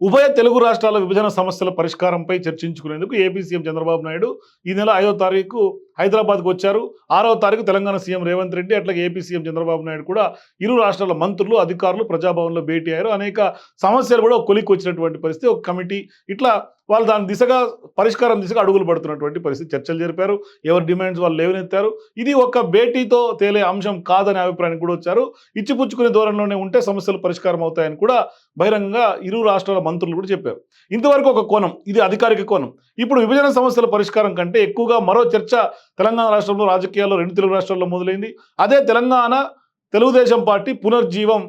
ఉభయ తెలుగు రాష్ట్రాల విభజన సమస్యల పరిష్కారంపై చర్చించుకునేందుకు ఏపీ సీఎం చంద్రబాబు నాయుడు ఈ నెల ఐదో తారీఖు హైదరాబాద్కు వచ్చారు. ఆరో తారీఖు తెలంగాణ సీఎం రేవంత్ రెడ్డి అట్లాగే ఏపీ సీఎం చంద్రబాబు నాయుడు కూడా ఇరు రాష్ట్రాల మంత్రులు అధికారులు ప్రజాభవన్లో భేటీ అయ్యారు. అనేక సమస్యలు కూడా కొలికి వచ్చినటువంటి పరిస్థితి. ఒక కమిటీ ఇట్లా వాళ్ళు దాని దిశగా పరిష్కారం దిశగా అడుగులు పడుతున్నటువంటి పరిస్థితి చర్చలు జరిపారు. ఎవరి డిమాండ్స్ వాళ్ళు లేవనెత్తారు. ఇది ఒక భేటీతో తేలే అంశం కాదనే అభిప్రాయానికి కూడా వచ్చారు. ఇచ్చిపుచ్చుకునే దూరంలోనే ఉంటే సమస్యలు పరిష్కారం అవుతాయని కూడా బహిరంగంగా ఇరు రాష్ట్రాల మంత్రులు కూడా చెప్పారు. ఇంతవరకు ఒక కోణం ఇది అధికారిక కోణం. ఇప్పుడు విభజన సమస్యల పరిష్కారం కంటే ఎక్కువగా మరో చర్చ తెలంగాణ రాష్ట్రంలో రాజకీయాల్లో రెండు తెలుగు రాష్ట్రాల్లో మొదలైంది. అదే తెలంగాణ తెలుగుదేశం పార్టీ పునర్జీవం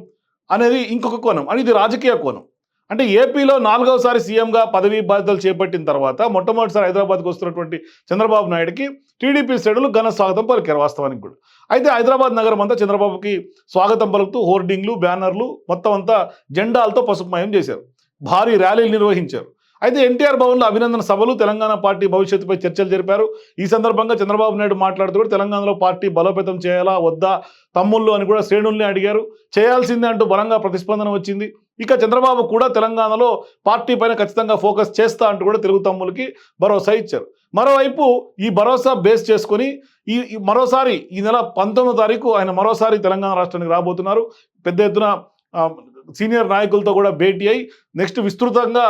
అనేది ఇంకొక కోణం అని ఇది రాజకీయ కోణం. అంటే ఏపీలో నాలుగవసారి సీఎంగా పదవీ బాధ్యతలు చేపట్టిన తర్వాత మొట్టమొదటిసారి హైదరాబాద్కి వస్తున్నటువంటి చంద్రబాబు నాయుడుకి టీడీపీ శ్రేణులు ఘన స్వాగతం పలికారు వాస్తవానికి కూడా. అయితే హైదరాబాద్ నగరం అంతా చంద్రబాబుకి స్వాగతం పలుకుతూ హోర్డింగ్లు బ్యానర్లు మొత్తం అంతా జెండాలతో పసుపుమయం చేశారు. భారీ ర్యాలీలు నిర్వహించారు. అయితే ఎన్టీఆర్ భవన్లో అభినందన సభలు తెలంగాణ పార్టీ భవిష్యత్తుపై చర్చలు జరిపారు. ఈ సందర్భంగా చంద్రబాబు నాయుడు మాట్లాడుతూ కూడా తెలంగాణలో పార్టీ బలోపేతం చేయాలా వద్దా తమ్ముళ్ళు అని కూడా శ్రేణుల్ని అడిగారు. చేయాల్సిందే అంటూ బలంగా ప్రతిస్పందన వచ్చింది. ఇక చంద్రబాబు కూడా తెలంగాణలో పార్టీ పైన ఖచ్చితంగా ఫోకస్ చేస్తా అంటూ కూడా తెలుగు తమ్ములకి భరోసా ఇచ్చారు. మరోవైపు ఈ భరోసా బేస్ చేసుకొని ఈ మరోసారి ఈ నెల పంతొమ్మిదో తారీఖు ఆయన మరోసారి తెలంగాణ రాష్ట్రానికి రాబోతున్నారు. పెద్ద ఎత్తున సీనియర్ నాయకులతో కూడా భేటీ అయి నెక్స్ట్ విస్తృతంగా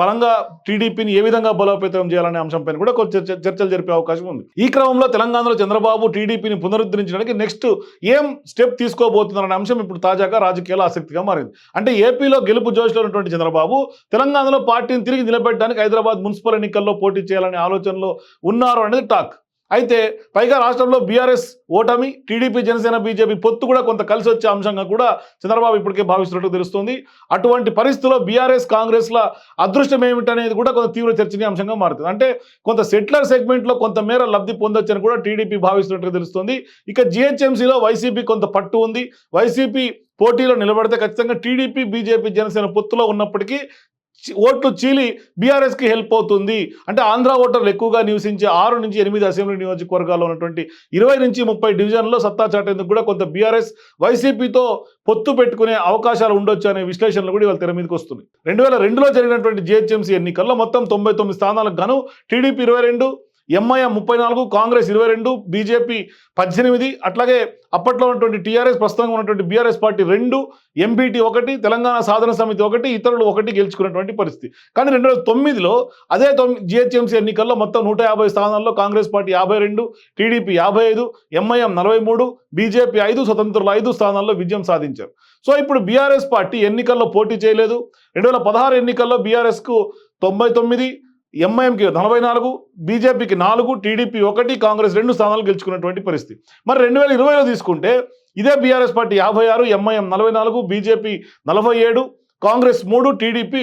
బలంగా టీడీపీని ఏ విధంగా బలోపేతం చేయాలనే అంశంపైన కూడా కొంచెం చర్చలు జరిపే అవకాశం ఉంది. ఈ క్రమంలో తెలంగాణలో చంద్రబాబు టీడీపీని పునరుద్ధరించడానికి నెక్స్ట్ ఏం స్టెప్ తీసుకోబోతున్నారనే అంశం ఇప్పుడు తాజాగా రాజకీయాల్లో ఆసక్తిగా మారింది. అంటే ఏపీలో గెలుపు జోష్లో ఉన్నటువంటి చంద్రబాబు తెలంగాణలో పార్టీని తిరిగి నిలబెట్టడానికి హైదరాబాద్ మున్సిపల్ ఎన్నికల్లో పోటీ చేయాలనే ఆలోచనలో ఉన్నారు అనేది టాక్. అయితే పైగా రాష్ట్రంలో బీఆర్ఎస్ ఓటమి టీడీపీ జనసేన బీజేపీ పొత్తు కూడా కొంత కలిసి వచ్చే అంశంగా కూడా చంద్రబాబు ఇప్పటికే భావిస్తున్నట్టు తెలుస్తుంది. అటువంటి పరిస్థితుల్లో బీఆర్ఎస్ కాంగ్రెస్ల అదృష్టం ఏమిటనేది కూడా కొంత తీవ్ర చర్చనీయాంశంగా మారుతుంది. అంటే కొంత సెటిలర్ సెగ్మెంట్లో కొంత మేర లబ్ధి పొందొచ్చని కూడా టీడీపీ భావిస్తున్నట్టుగా తెలుస్తుంది. ఇక జిహెచ్ఎంసీలో వైసీపీ కొంత పట్టు ఉంది. వైసీపీ పోటీలో నిలబడితే ఖచ్చితంగా టీడీపీ బీజేపీ జనసేన పొత్తులో ఉన్నప్పటికీ ఓట్లు చీలి బీఆర్ఎస్కి హెల్ప్ అవుతుంది. అంటే ఆంధ్ర ఓటర్లు ఎక్కువగా నివసించే ఆరు నుంచి ఎనిమిది అసెంబ్లీ నియోజకవర్గాల్లో ఉన్నటువంటి ఇరవై నుంచి ముప్పై డివిజన్లో సత్తా చాటేందుకు కూడా కొంత బీఆర్ఎస్ వైసీపీతో పొత్తు పెట్టుకునే అవకాశాలు ఉండొచ్చు అనే విశ్లేషణలు కూడా ఇవాళ తెర మీదకి వస్తుంది రెండు వేల రెండులో జరిగినటువంటి జిహెచ్ఎంసీ ఎన్నికల్లో మొత్తం తొంభై తొమ్మిది స్థానాలకు గాను టీడీపీ ఇరవై రెండు ఎంఐఎం ముప్పై నాలుగు కాంగ్రెస్ ఇరవై రెండు బీజేపీ పద్దెనిమిది అట్లాగే అప్పట్లో ఉన్నటువంటి టీఆర్ఎస్ ప్రస్తుతంగా ఉన్నటువంటి బీఆర్ఎస్ పార్టీ రెండు ఎంపీటీ ఒకటి తెలంగాణ సాధన సమితి ఒకటి ఇతరులు ఒకటి గెలుచుకున్నటువంటి పరిస్థితి. కానీ రెండు వేల తొమ్మిదిలో అదే తొమ్మిది జిహెచ్ఎంసీ ఎన్నికల్లో మొత్తం నూట యాభై స్థానాల్లో కాంగ్రెస్ పార్టీ యాభై రెండు టీడీపీ యాభై ఐదు ఎంఐఎం నలభై మూడు బీజేపీ ఐదు స్వతంత్రులు ఐదు స్థానాల్లో విజయం సాధించారు. సో ఇప్పుడు బీఆర్ఎస్ పార్టీ ఎన్నికల్లో పోటీ చేయలేదు. రెండు వేల పదహారు ఎన్నికల్లో బీఆర్ఎస్కు తొంభై తొమ్మిది ఎంఐఎంకి నలభై నాలుగు బీజేపీకి నాలుగు టీడీపీ ఒకటి కాంగ్రెస్ రెండు స్థానాలు గెలుచుకున్నటువంటి పరిస్థితి. మరి రెండు వేల ఇరవైలో తీసుకుంటే ఇదే బీఆర్ఎస్ పార్టీ యాభై ఆరు ఎంఐఎం నలభై నాలుగు బీజేపీ నలభై ఏడు కాంగ్రెస్ మూడు టీడీపీ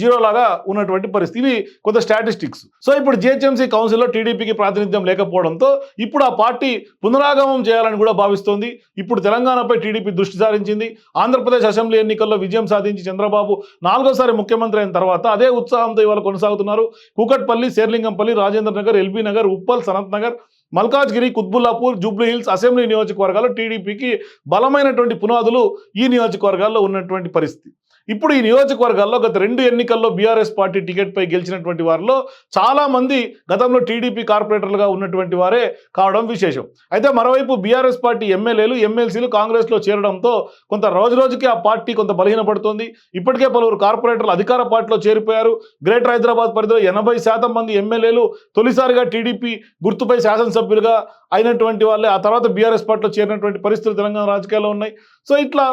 జీరో లాగా ఉన్నటువంటి పరిస్థితి. ఇవి కొంత స్టాటిస్టిక్స్. సో ఇప్పుడు జిహెచ్ఎంసీ కౌన్సిల్లో టీడీపీకి ప్రాతినిధ్యం లేకపోవడంతో ఇప్పుడు ఆ పార్టీ పునరాగమం చేయాలని కూడా భావిస్తోంది. ఇప్పుడు తెలంగాణపై టీడీపీ దృష్టి సారించింది. ఆంధ్రప్రదేశ్ అసెంబ్లీ ఎన్నికల్లో విజయం సాధించి చంద్రబాబు నాలుగోసారి ముఖ్యమంత్రి అయిన తర్వాత అదే ఉత్సాహంతో ఇవాళ కొనసాగుతున్నారు. కూకట్పల్లి శేర్లింగంపల్లి రాజేంద్ర నగర్ ఎల్బీ నగర్ ఉప్పల్ సనత్ నగర్ మల్కాజ్గిరి కుత్బుల్లాపూర్ జూబ్లీ హిల్స్ అసెంబ్లీ నియోజకవర్గాల్లో టీడీపీకి బలమైనటువంటి పునాదులు ఈ నియోజకవర్గాల్లో ఉన్నటువంటి పరిస్థితి. ఇప్పుడు ఈ నియోజకవర్గాల్లో గత రెండు ఎన్నికల్లో బీఆర్ఎస్ పార్టీ టికెట్పై గెలిచినటువంటి వారిలో చాలామంది గతంలో టీడీపీ కార్పొరేటర్లుగా ఉన్నటువంటి వారే కావడం విశేషం. అయితే మరోవైపు బీఆర్ఎస్ పార్టీ ఎమ్మెల్యేలు ఎమ్మెల్సీలు కాంగ్రెస్లో చేరడంతో కొంత రోజు రోజుకి ఆ పార్టీ కొంత బలహీనపడుతోంది. ఇప్పటికే పలువురు కార్పొరేటర్లు అధికార పార్టీలో చేరిపోయారు. గ్రేటర్ హైదరాబాద్ పరిధిలో ఎనభై శాతం మంది ఎమ్మెల్యేలు తొలిసారిగా టీడీపీ గుర్తుపై శాసనసభ్యులుగా అయినటువంటి వాళ్ళే. ఆ తర్వాత బీఆర్ఎస్ పార్టీలో చేరినటువంటి పరిస్థితులు తెలంగాణ రాజకీయాల్లో ఉన్నాయి. సో ఇట్లా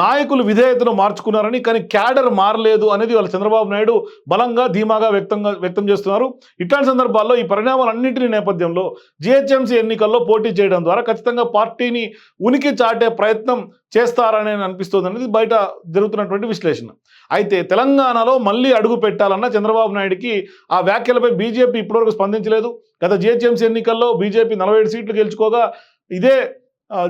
నాయకులు విధేయతను మార్చుకున్నారని కానీ క్యాడర్ మారలేదు అనేది వాళ్ళ చంద్రబాబు నాయుడు బలంగా ధీమాగా వ్యక్తంగా వ్యక్తం చేస్తున్నారు. ఇట్లాంటి సందర్భాల్లో ఈ పరిణామాలన్నింటినీ నేపథ్యంలో జిహెచ్ఎంసీ ఎన్నికల్లో పోటీ చేయడం ద్వారా ఖచ్చితంగా పార్టీని ఉనికి చాటే ప్రయత్నం చేస్తారని అనిపిస్తుంది అనేది బయట జరుగుతున్నటువంటి విశ్లేషణ. అయితే తెలంగాణలో మళ్ళీ అడుగు పెట్టాలన్న చంద్రబాబు నాయుడికి ఆ వ్యాఖ్యలపై బీజేపీ ఇప్పటివరకు స్పందించలేదు. గత జిహెచ్ఎంసీ ఎన్నికల్లో బీజేపీ నలభై సీట్లు గెలుచుకోగా ఇదే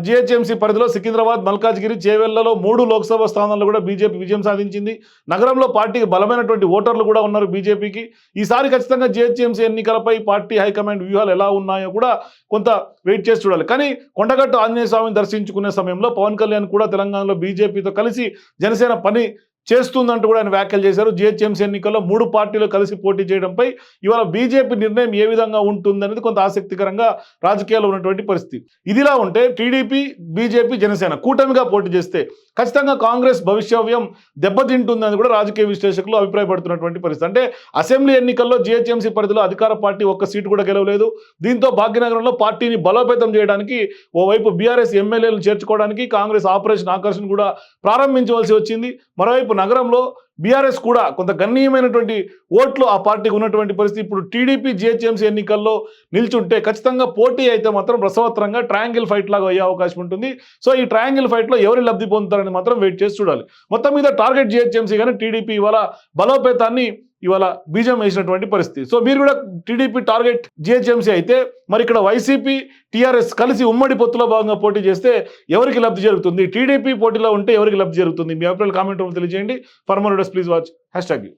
జిహెచ్ఎంసీ పరిధిలో సికింద్రాబాద్ మల్కాజ్గిరి చేవెళ్ళలో మూడు లోక్సభ స్థానాల్లో కూడా బీజేపీ విజయం సాధించింది. నగరంలో పార్టీకి బలమైనటువంటి ఓటర్లు కూడా ఉన్నారు బీజేపీకి. ఈసారి ఖచ్చితంగా జిహెచ్ఎంసీ ఎన్నికలపై పార్టీ హైకమాండ్ వ్యూహాలు ఎలా ఉన్నాయో కూడా కొంత వెయిట్ చేసి చూడాలి. కానీ కొండగట్టు ఆంజనేయ స్వామిని దర్శించుకునే సమయంలో పవన్ కళ్యాణ్ కూడా తెలంగాణలో బీజేపీతో కలిసి జనసేన పని చేస్తుందంటూ కూడా ఆయన వ్యాఖ్యలు చేశారు. జిహెచ్ఎంసీ ఎన్నికల్లో మూడు పార్టీలు కలిసి పోటీ చేయడంపై ఇవాళ బీజేపీ నిర్ణయం ఏ విధంగా ఉంటుందనేది కొంత ఆసక్తికరంగా రాజకీయాల్లో ఉన్నటువంటి పరిస్థితి. ఇదిలా ఉంటే టీడీపీ బీజేపీ జనసేన కూటమిగా పోటీ చేస్తే ఖచ్చితంగా కాంగ్రెస్ భవిష్యవ్యం దెబ్బతింటుందని కూడా రాజకీయ విశ్లేషకులు అభిప్రాయపడుతున్నటువంటి పరిస్థితి. అంటే అసెంబ్లీ ఎన్నికల్లో జిహెచ్ఎంసీ పరిధిలో అధికార పార్టీ ఒక్క సీటు కూడా గెలవలేదు. దీంతో భాగ్యనగరంలో పార్టీని బలోపేతం చేయడానికి ఓవైపు బీఆర్ఎస్ ఎమ్మెల్యేలు చేర్చుకోవడానికి కాంగ్రెస్ ఆపరేషన్ ఆకర్షణ కూడా ప్రారంభించవలసి వచ్చింది. మరోవైపు నగరంలో బీఆర్ఎస్ కూడా కొంత గణనీయమైనటువంటి ఓట్లు ఆ పార్టీకి ఉన్నటువంటి పరిస్థితి. ఇప్పుడు టీడీపీ జిహెచ్ఎంసీ ఎన్నికల్లో నిల్చుంటే ఖచ్చితంగా పోటీ అయితే మాత్రం రసవత్రంగా ట్రయాంగిల్ ఫైట్ లాగా అయ్యే అవకాశం ఉంటుంది. సో ఈ ట్రయాంగిల్ ఫైట్లో ఎవరు లబ్ధి పొందుతారని మాత్రం వెయిట్ చేసి చూడాలి. మొత్తం మీద టార్గెట్ జిహెచ్ఎంసీ కానీ టీడీపీ ఇవాళ బలోపేతాన్ని ఇవాళ బీజం వేసినటువంటి పరిస్థితి. సో మీరు కూడా టీడీపీ టార్గెట్ జిహెచ్ఎంసీ అయితే మరి ఇక్కడ వైసీపీ టీఆర్ఎస్ కలిసి ఉమ్మడి పొత్తులో భాగంగా పోటీ చేస్తే ఎవరికి లబ్ధి జరుగుతుంది? టీడీపీ పోటీలో ఉంటే ఎవరికి లబ్ధి జరుగుతుంది? మీ అభిప్రాయాలు కామెంట్ రూపంలో తెలియజేయండి. For more please watch. Hash tag